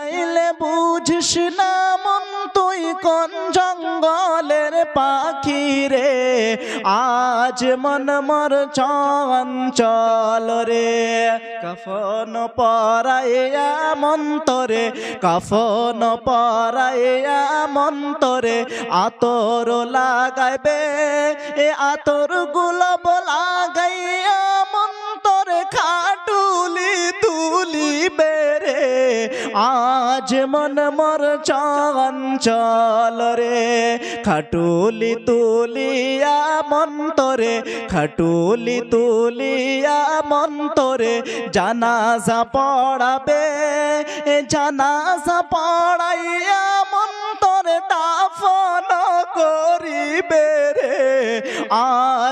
চাইলে বুঝিস না মন তুই কোন জঙ্গলের পাখি রে? আজ মন মর চঞ্চল রে। কফন পরাইয়া মন্তরে কফন পরাইয়া মন্তরে আতর লাগাইবে, এ আতর গুলাব লাগাইয়া আজ মন মর চঞ্চল রে। খাটুলি তুলিয়া মন্তরে, খাটুলি তুলিয়া মন্তরে, জানাজা পড়াবে, জানাজা পড়াইয়া মন্তরে দাফন করিবে রে।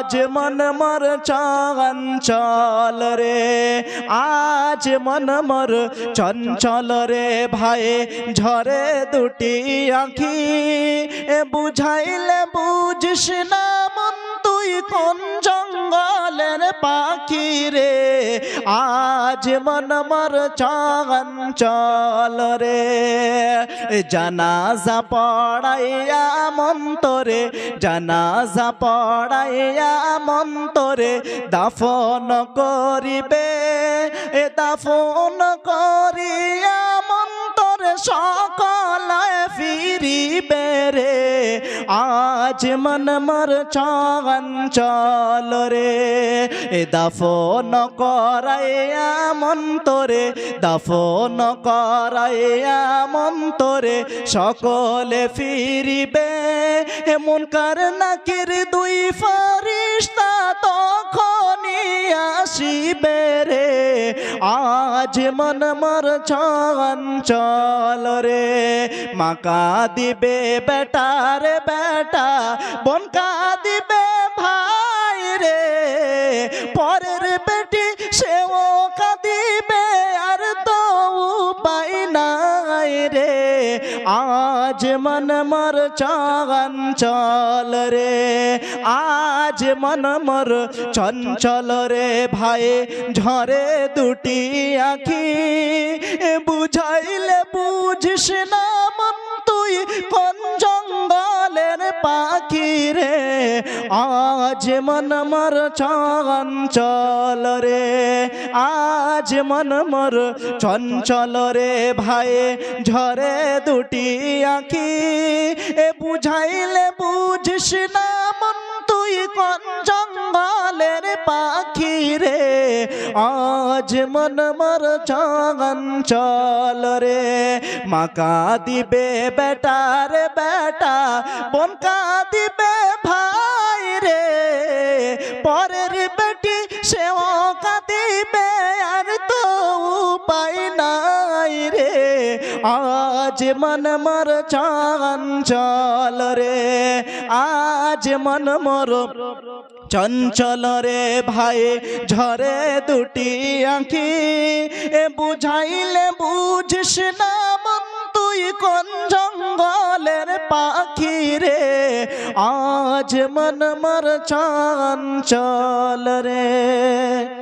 আজ মন মর চঞ্চল রে, আজ মন মর চঞ্চল রে ভাই, ঝরে দুটি আঁখি। এ বুঝাইলে বুঝিস না মন, তুই কোন জঙ্গলের পাখি রে? আজ মন মর চঞ্চল রে। জানাজা পড়াইয়া মন্তরে জানাজা পড়াইয়া মন্তরে দাফন করিবে, এ দাফন করিয়া মন্তরে সকল ফিরিবে রে। আজ মন মর চঞ্চল রে এ দাফন করাইয়া মন্তরে দাফন করাইয়া মন্তরে সকলে ফিরিবে, এমন কার নাকির দুই ফারিস্তা তখনই আসিবে রে। আজ মন মর চঞ্চল রে মাকা দিবে বেটার বেটা বনকা দিবে ভাই রে। পরের বেটি সেও কাঁদিবে, আর তো উপায় নাই রে। আজ মন মর চঞ্চল রে, আজ মন মর চঞ্চল রে ভাই। ঝরে দুটি আখি, বুঝাইলে বুঝিস না পাখি রে আজ মন মর চঞ্চল রে, আজ মন মর চঞ্চল রে ভাই, ঝরে দুটি আঁখি, এ বুঝাইলে বুঝিস না মন, তুই কোন জঙ্গলের পাখি রে আজ মন মর চঞ্চল রে। মাকা দিবে বেটা রে বেটা বনকা দিবে ভাই রে। পরের বেটি সেও কাঁদিবে, আর তো উপায় নাই রে। আজ মন মর চঞ্চল রে, আজ মন মর চঞ্চল রে ভাই। ঝরে দুটি আঁখি, এ বুঝাইলে বুঝিস না কোন জঙ্গলের পাখি রে আজ মন মর চঞ্চল রে।